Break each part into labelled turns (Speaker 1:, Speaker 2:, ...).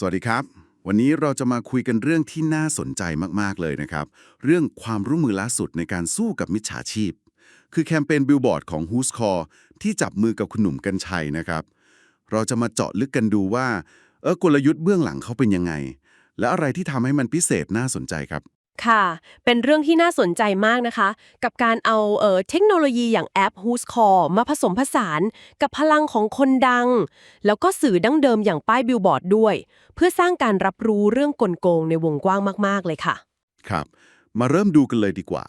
Speaker 1: สวัสดีครับ วันนี้เราจะมาคุยกันเรื่องที่น่าสนใจมาก ๆ เลยนะครับ เรื่องความร่วมมือล่าสุดในการสู้กับมิจฉาชีพ คือแคมเปญบิลบอร์ดของ Who's Call ที่จับมือกับคุณหนุ่มกัญชัยนะครับ เราจะมาเจาะลึกกันดูว่าเออกลยุทธ์เบื้องหลังเขาเป็นยังไง และอะไรที่ทำให้มันพิเศษน่าสนใจครับ
Speaker 2: ค่ะ เป็นเรื่องที่น่าสนใจมากนะคะ กับการเอาเอ่อเทคโนโลยีอย่างแอป Who's Call มาผสมผสานกับพลังของคนดัง แล้วก็สื่อดั้งเดิมอย่างป้ายบิลบอร์ดด้วย เพื่อสร้างการรับรู้เรื่องกลโกงในวงกว้างมาก ๆ เลยค่ะ
Speaker 1: ครับ มาเริ่มดูกันเลยดีกว่า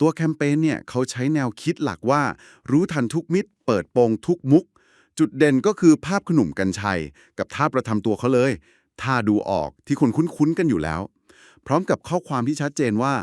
Speaker 1: ตัวแคมเปญเนี่ยเขาใช้แนวคิดหลักว่า รู้ทันทุกมิตร เปิดโปงทุกมุก จุดเด่นก็คือภาพขนุ่มกัญชัย กับท่าประทำตัวเขาเลยท่าดูออกที่คนคุ้นๆกันอยู่แล้ว พร้อมกับข้อความที่ชัดเจนว่า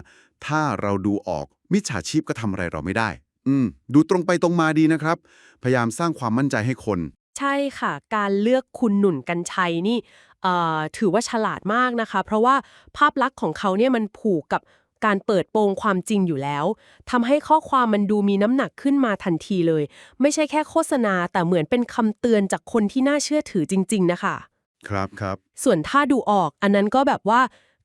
Speaker 1: ถ้าเราดูออกมิจฉาชีพก็ทำอะไรเราไม่ได้ อืม ดูตรงไปตรงมาดีนะครับ พยายามสร้างความมั่นใจให้คน
Speaker 2: ใช่ค่ะ การเลือกคุณหนุนกัญชัยนี่เอ่อถือว่าฉลาดมากนะคะ เพราะว่าภาพลักษณ์ของเขาเนี่ยมันผูกกับการเปิดโปงความจริงอยู่แล้วทำให้ข้อความมันดูมีน้ำหนักขึ้นมาทันทีเลย ไม่ใช่แค่โฆษณาแต่เหมือนเป็นคำเตือนจากคนที่น่าเชื่อถือจริง ๆ นะคะ
Speaker 1: ครับครับ
Speaker 2: ส่วนถ้าดูออกอันนั้นก็แบบว่า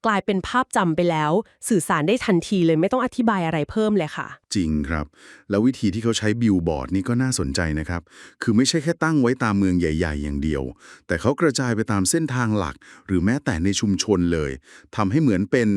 Speaker 2: กลายเป็นภาพจำไปแล้ว สื่อสารได้ทันทีเลยไม่ต้องอธิบายอะไรเพิ่มเลยค่ะ
Speaker 1: จริงครับ แล้ววิธีที่เขาใช้บิลบอร์ดนี่ก็น่าสนใจนะครับ คือไม่ใช่แค่ตั้งไว้ตามเมืองใหญ่ ๆ อย่างเดียว แต่เขากระจายไปตามเส้นทางหลัก หรือแม้แต่ในชุมชนเลยทำให้เหมือนเป็น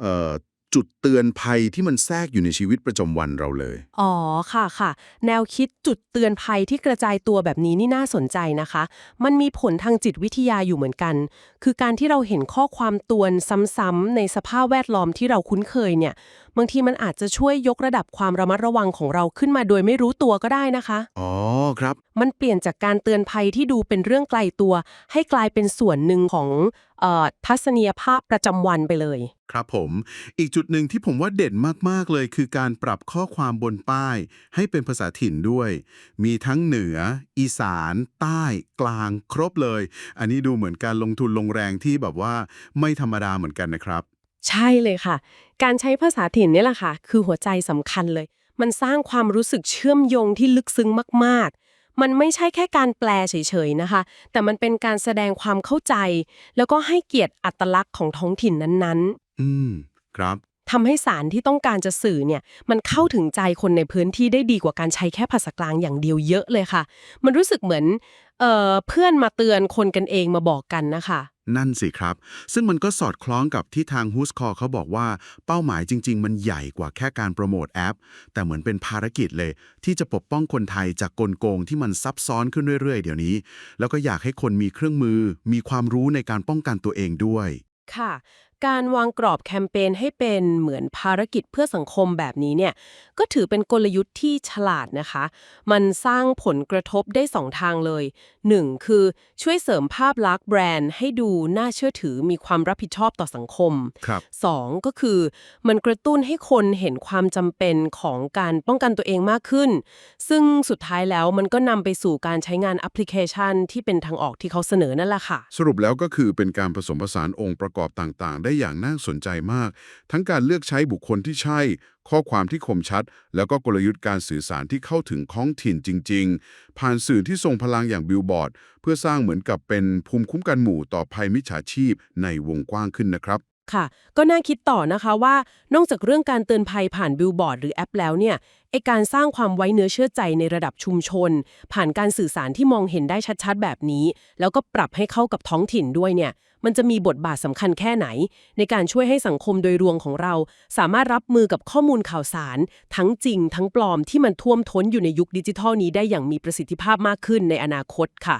Speaker 1: เอ่อ จุดเตือนภัยที่มันแทรกอยู่ในชีวิตประจำวันเราเลย
Speaker 2: อ๋อค่ะค่ะ แนวคิดจุดเตือนภัยที่กระจายตัวแบบนี้นี่น่าสนใจนะคะ มันมีผลทางจิตวิทยาอยู่เหมือนกัน คือการที่เราเห็นข้อความตวนซ้ำๆในสภาพแวดล้อมที่เราคุ้นเคยเนี่ย บางทีมันอาจจะช่วยยกระดับความระมัดระวังของเราขึ้นมาโดยไม่รู้ตัวก็ได้นะคะ
Speaker 1: อ๋อ ครับ
Speaker 2: มันเปลี่ยนจากการเตือนภัยที่ดูเป็นเรื่องไกลตัว ให้กลายเป็นส่วนหนึ่งของเออทัศนียภาพประจำวันไปเลย
Speaker 3: ครับผม อีกจุดหนึ่งที่ผมว่าเด่นมากๆเลย คือการปรับข้อความบนป้าย ให้เป็นภาษาถิ่นด้วย มีทั้งเหนือ อีสาน ใต้ กลางครบเลย อันนี้ดูเหมือนการลงทุนลงแรงที่แบบว่าไม่ธรรมดาเหมือนกันนะครับ
Speaker 2: ใช่เลยค่ะ การใช้ภาษาถิ่นเนี่ยแหละค่ะ คือหัวใจสำคัญเลย มันสร้างความรู้สึกเชื่อมโยงที่ลึกซึ้งมากๆ มันไม่ใช่แค่การแปลเฉยๆนะคะ แต่มันเป็นการแสดงความเข้าใจ แล้วก็ให้เกียรติอัตลักษณ์ของท้องถิ่นนั้นๆ
Speaker 3: อืม ครับ
Speaker 2: ทำให้สารที่ต้องการจะสื่อเนี่ยมันเข้าถึงใจคนในพื้นที่ได้ดีกว่าการใช้แค่ภาษากลางอย่างเดียวเยอะเลยค่ะ มันรู้สึกเหมือนเอ่อเพื่อนมาเตือนคนกันเองมาบอกกันนะคะ
Speaker 3: นั่นสิครับ ซึ่งมันก็สอดคล้องกับที่ทาง Who's Call เขาบอกว่าเป้าหมายจริง ๆ มันใหญ่กว่าแค่การโปรโมทแอป แต่เหมือนเป็นภารกิจเลย ที่จะปกป้องคนไทยจากกลโกงที่มันซับซ้อนขึ้นเรื่อย ๆ เดี๋ยวนี้ แล้วก็อยากให้คนมีเครื่องมือ มีความรู้ในการป้องกันตัวเองด้วย
Speaker 2: ค่ะ การวางกรอบแคมเปญให้เป็นเหมือนภารกิจเพื่อสังคมแบบนี้เนี่ย ก็ถือเป็นกลยุทธ์ที่ฉลาดนะคะ มันสร้างผลกระทบได้สองทางเลย 1. คือช่วยเสริมภาพลักษณ์แบรนด์ ให้ดูน่าเชื่อถือมีความรับผิดชอบต่อสังคม
Speaker 3: ครับ
Speaker 2: 2. ก็คือ มันกระตุ้นให้คนเห็นความจำเป็นของการป้องกันตัวเองมากขึ้น ซึ่งสุดท้ายแล้วมันก็นำไปสู่การใช้งานแอปพลิเคชัน ที่เป็นทางออกที่เขาเสนอนั่นแหละค่ะ
Speaker 3: สรุปแล้วก็คือเป็นการผสมผสานองค์ประกอบต่างๆ ได้อย่างน่าสนใจมาก ทั้งการเลือกใช้บุคคลที่ใช่ ข้อความที่คมชัด แล้วก็กลยุทธ์การสื่อสารที่เข้าถึงท้องถิ่นจริง ๆ ผ่านสื่อที่ทรงพลังอย่างบิลบอร์ด เพื่อสร้างเหมือนกับเป็นภูมิคุ้มกันหมู่ต่อภัยมิจฉาชีพในวงกว้างขึ้นนะครับ
Speaker 2: ค่ะ ก็น่าคิดต่อนะคะว่า นอกจากเรื่องการเตือนภัยผ่านบิลบอร์ดหรือแอปแล้วเนี่ยไอการสร้างความไว้เนื้อเชื่อใจในระดับชุมชน ผ่านการสื่อสารที่มองเห็นได้ชัดๆ แบบนี้ แล้วก็ปรับให้เข้ากับท้องถิ่นด้วยเนี่ยมันจะมีบทบาทสำคัญแค่ไหน ในการช่วยให้สังคมโดยรวมของเรา สามารถรับมือกับข้อมูลข่าวสาร ทั้งจริง ทั้งปลอมที่มันท่วมท้นอยู่ในยุคดิจิทัลนี้ได้อย่างมีประสิทธิภาพมากขึ้นในอนาคตค่ะ